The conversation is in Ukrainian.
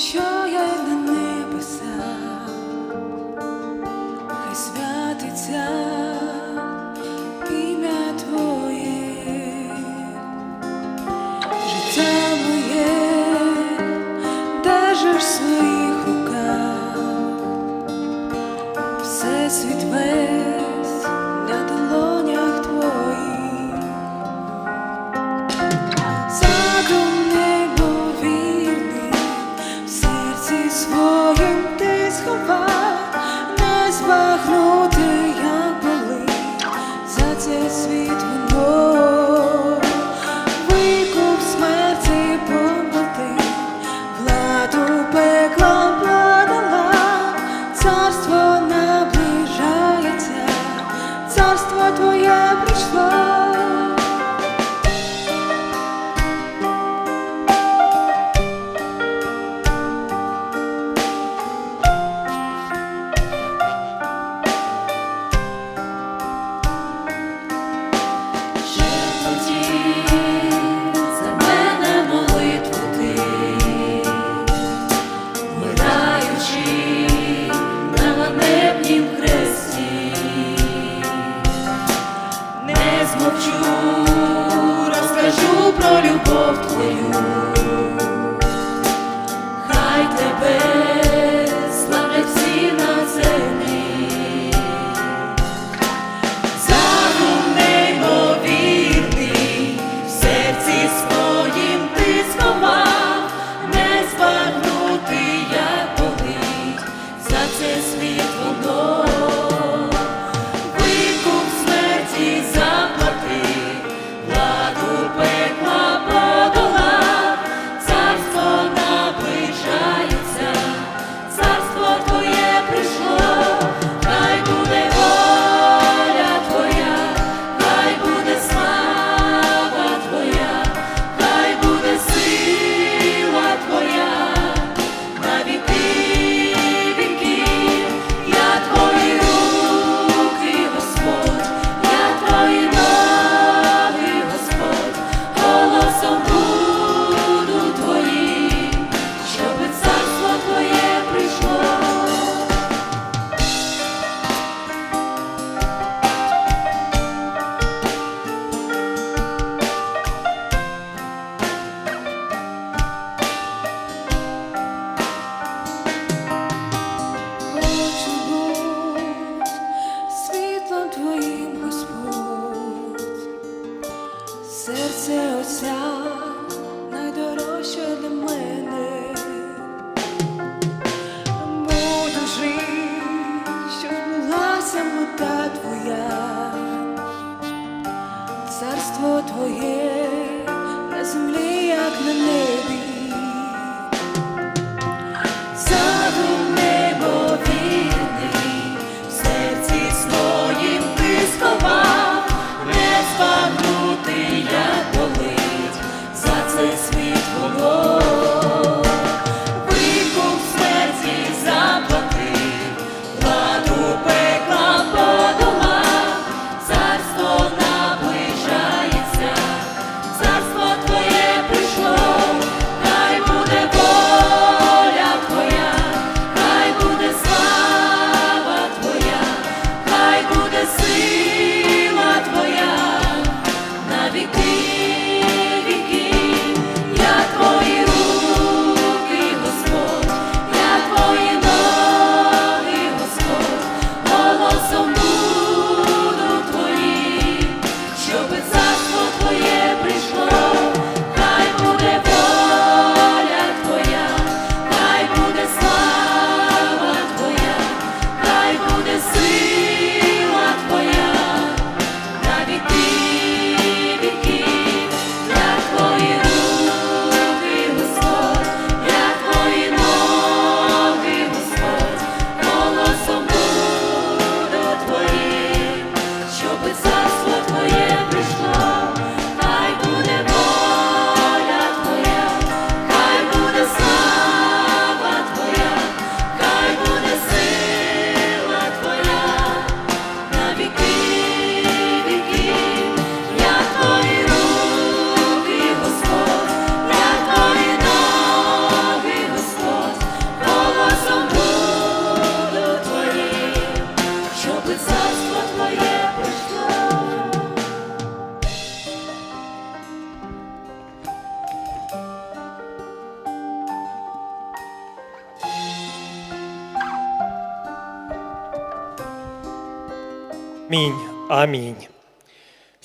що я на не небеса, хай святиться ім'я твоє, життя моє, даже в своїх руках, все світ весь. Твоє на землі, як на небі. Амінь. Амінь.